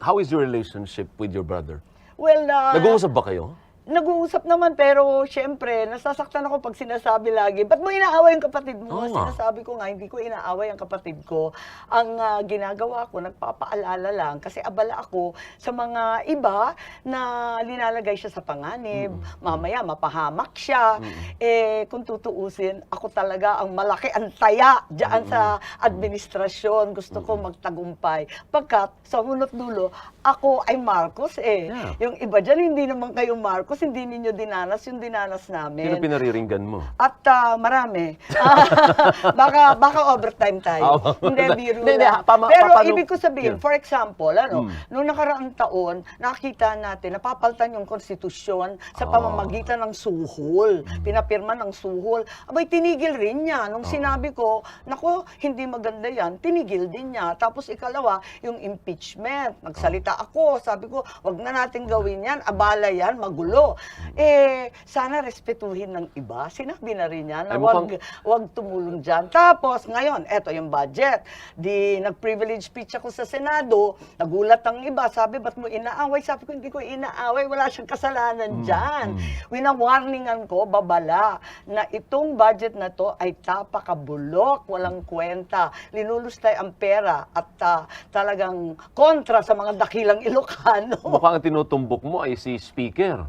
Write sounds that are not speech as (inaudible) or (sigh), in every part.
How is your relationship with your brother? Well, uh, Nag-uusap ba kayo? Nag-uusap naman pero syempre, nasasaktan ako pag sinasabi lagi, ba't mo inaaway ang kapatid mo? Nga. Sinasabi ko nga, hindi ko inaaway ang kapatid ko. Ang ah, ginagawa ko, nagpapaalala lang kasi abala ako sa mga iba na linalagay siya sa panganib. Mamaya, mapahamak siya. Eh, kung tutuusin, ako talaga ang malaki ang taya dyan sa administrasyon. Gusto ko magtagumpay. Pagkat sa unot dulo, ako ay Marcos eh. Yeah. Yung iba dyan, hindi naman kayo Marcos, hindi ninyo dinanas yung dinanas namin. Sino pinariringgan mo? At ah, marami. (laughs) Baka baka overtime tayo. Ah, hindi, biro Hindi, hindi, pama- Pero papano- ibig ko sabihin, Yeah. for example, ano, Mm. noong nakaraang taon, nakita natin, napapaltan yung konstitusyon sa Ah. pamamagitan ng suhol. Pinapirma ng suhol. Abay, tinigil rin niya. Nung sinabi ko, nako, hindi maganda yan, tinigil din niya. Tapos ikalawa, yung impeachment. Nagsalita ako, sabi ko, wag na natin gawin yan, abala yan, magulo. Eh, sana respetuhin ng iba. Sinabi na rin niya na Ay, wag, mukhang- wag tumulong dyan. Tapos, ngayon, eto yung budget. Di, nag-privilege speech ako sa Senado, nagulat ang iba, sabi, ba't mo inaaway? Sabi ko, hindi ko inaaway, wala siyang kasalanan dyan. Winawarningan ko, babala, na itong budget na to ay tapakabulok, walang kwenta. Linulustay ang pera at ah, talagang kontra sa mga dakilang Ilocano. Mukhang ang tinutumbok mo ay si Speaker.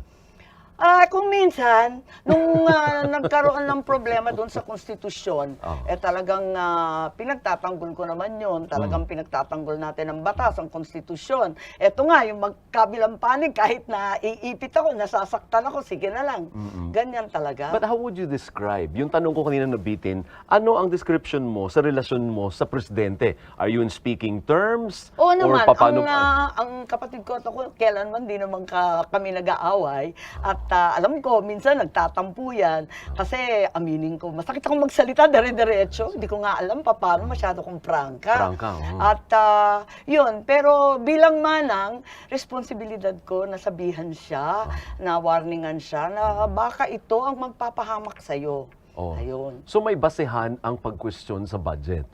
Ah, kung minsan, nung ah, (laughs) nagkaroon ng problema doon sa konstitusyon, Oh. eh talagang ah, pinagtatanggol ko naman yun. Talagang pinagtatanggol natin ang batas, ang konstitusyon. Eto nga, yung magkabilang panig, kahit na iipit ako, nasasaktan ako, sige na lang. Ganyan talaga. But how would you describe? Yung tanong ko kanina nabitin, ano ang description mo sa relasyon mo sa presidente? Are you in speaking terms? Oo naman, Or paano ang, ah, ang kapatid ko at ako, kailanman di naman ka, kami nag-aaway. At ah, alam ko, minsan nagtatampo yan. Kasi aminin ko, masakit akong magsalita, dire-diretso. Hindi ko nga alam pa paano, masyado kong prangka. Prangka, oo. At ah, yun, pero bilang manang, responsibilidad ko na sabihan siya, na warningan siya, na baka ito ang magpapahamak sa'yo. Oh. Ayun. So may basehan ang pag-question sa budget.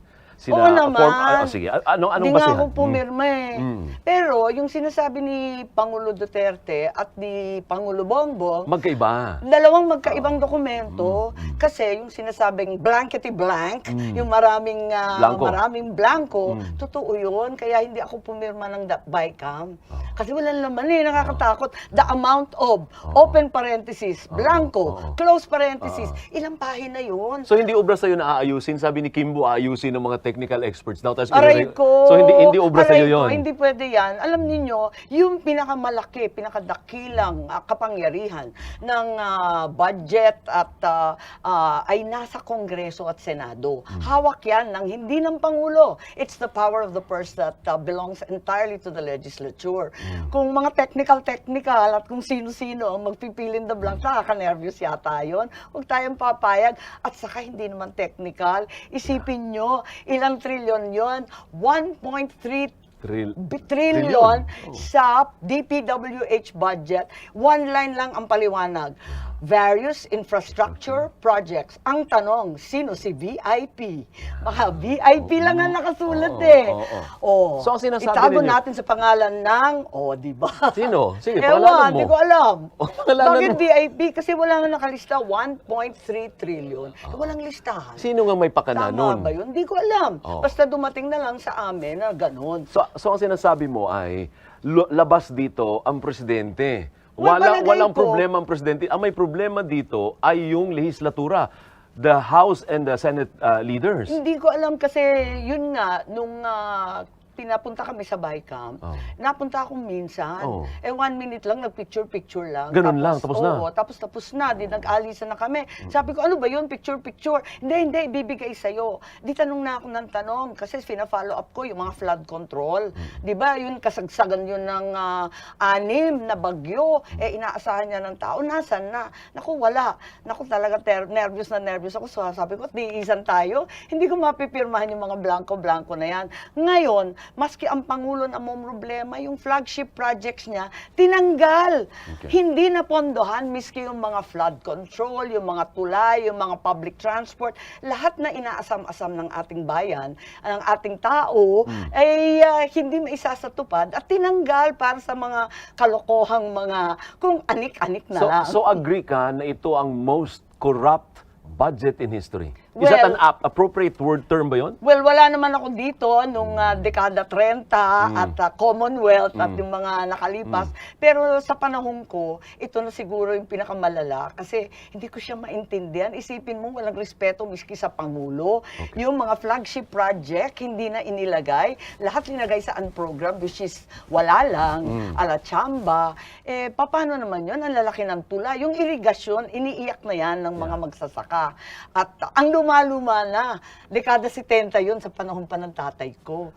Oo naman. ah, sige, a- ano, anong Hindi nga basehan? ako pumirma eh. Mm. Pero yung sinasabi ni Pangulo Duterte at ni Pangulo Bongbong. Magkaiba. dalawang magkaibang dokumento kasi yung sinasabing blankety blank, yung maraming ah, Blanco. maraming blanco, totoo yun. Kaya hindi ako pumirma ng da- BICAM. Kasi wala naman eh, nakakatakot. The amount of, open parenthesis, blanco, close parenthesis, ilang pahina yun. So hindi obra sa'yo na aayusin. Sabi ni Kimbo, aayusin ng mga technical experts daw. Tapos Aray inire- ko. So hindi hindi obra Aray sa'yo ko, yun. Hindi pwede yan. Alam niyo yung pinakamalaki, pinakadakilang ah, kapangyarihan ng ah, budget at ah, ah, ay nasa Kongreso at Senado. Hmm. Hawak yan ng hindi ng Pangulo. It's the power of the purse that ah, belongs entirely to the legislature. Hmm. Kung mga technical-technical at kung sino-sino ang magpipilin the blank, nakaka-nervous yata yun. Huwag tayong papayag. At saka hindi naman technical. Isipin nyo, ilang trilyon yon 1.3 Trill. bi- trillion Oh. sa DPWH budget. One line lang ang paliwanag. Various infrastructure projects. Ang tanong, sino si VIP? Baka VIP lang ang nakasulat Oo, eh. oo, Oh. So, ang sinasabi Itago ninyo- natin sa pangalan ng, oh, di ba? Sino? Sige, Ewan, pangalanan mo. di ko alam. (laughs) Oh, pangalanan Bakit mo. VIP? Kasi wala nga nakalista 1.3 trillion. Walang listahan. Sino nga may pakana Tama nun? ba yun? Hindi ko alam. Oh. Basta dumating na lang sa amin na ganun. So, so ang sinasabi mo ay lu- labas dito ang presidente. Wala, walang ko- problema ang presidente. Ang may problema dito ay yung legislatura. The House and the Senate uh, leaders. Hindi ko alam kasi yun nga, nung ah, pinapunta kami sa BICAM, Oh. napunta akong minsan. Oh. Eh, one minute lang, nag-picture-picture lang. Ganun lang, tapos na? Oo, tapos tapos na. Di nag-alisan na kami. Sabi ko, ano ba yun? Picture-picture. Hindi, hindi, bibigay sa'yo. Di tanong na ako ng tanong kasi fina-follow up ko yung mga flood control. Di ba, yun kasagsagan yun ng ah, anim na bagyo. Eh, inaasahan niya ng tao. Nasaan na? Naku, wala. Naku, talaga ter- nervous na nervous ako. So, sabi ko, di isan tayo. Hindi ko mapipirmahan yung mga blanco-blanco na yan. Ngayon, maski ang Pangulo na mo problema, yung flagship projects niya, tinanggal. Okay. Hindi na pondohan, miski yung mga flood control, yung mga tulay, yung mga public transport, lahat na inaasam-asam ng ating bayan, ng ating tao, Hmm. ay ah, hindi maisasatupad at tinanggal para sa mga kalokohang mga, kung anik-anik na So, lang. so agree ka na ito ang most corrupt budget in history? Is that Well- an ap- appropriate word term ba yun? Well, wala naman ako dito nung ah, dekada 30 at ah, Commonwealth at yung mga nakalipas. Pero sa panahon ko, ito na siguro yung pinakamalala kasi hindi ko siya maintindihan. Isipin mo, walang respeto miski sa Pangulo. Yung mga flagship project, hindi na inilagay. Lahat linagay sa program which is wala lang, ala chamba. Eh, paano naman yun? Ang lalaki ng tula. Yung irigasyon, iniiyak na yan ng mga magsasaka. At ang luma-luma na, dekada 70 yun sa panahon pa ng tatay ko.